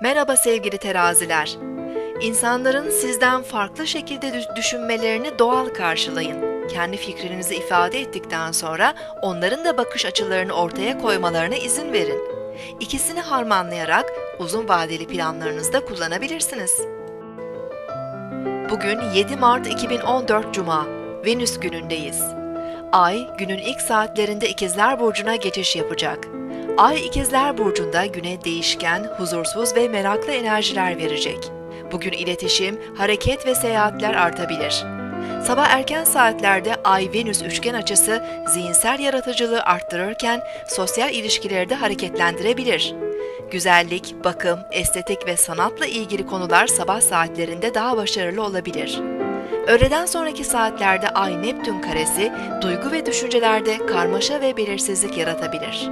Merhaba sevgili teraziler. İnsanların sizden farklı şekilde düş- düşünmelerini doğal karşılayın. Kendi fikrinizi ifade ettikten sonra onların da bakış açılarını ortaya koymalarına izin verin. İkisini harmanlayarak uzun vadeli planlarınızda kullanabilirsiniz. Bugün 7 Mart 2014 Cuma, Venüs günündeyiz. Ay günün ilk saatlerinde İkizler Burcu'na geçiş yapacak. Ay İkizler Burcu'nda güne değişken, huzursuz ve meraklı enerjiler verecek. Bugün iletişim, hareket ve seyahatler artabilir. Sabah erken saatlerde Ay-Venüs üçgen açısı zihinsel yaratıcılığı arttırırken sosyal ilişkileri de hareketlendirebilir. Güzellik, bakım, estetik ve sanatla ilgili konular sabah saatlerinde daha başarılı olabilir. Öğleden sonraki saatlerde Ay-Neptün karesi duygu ve düşüncelerde karmaşa ve belirsizlik yaratabilir.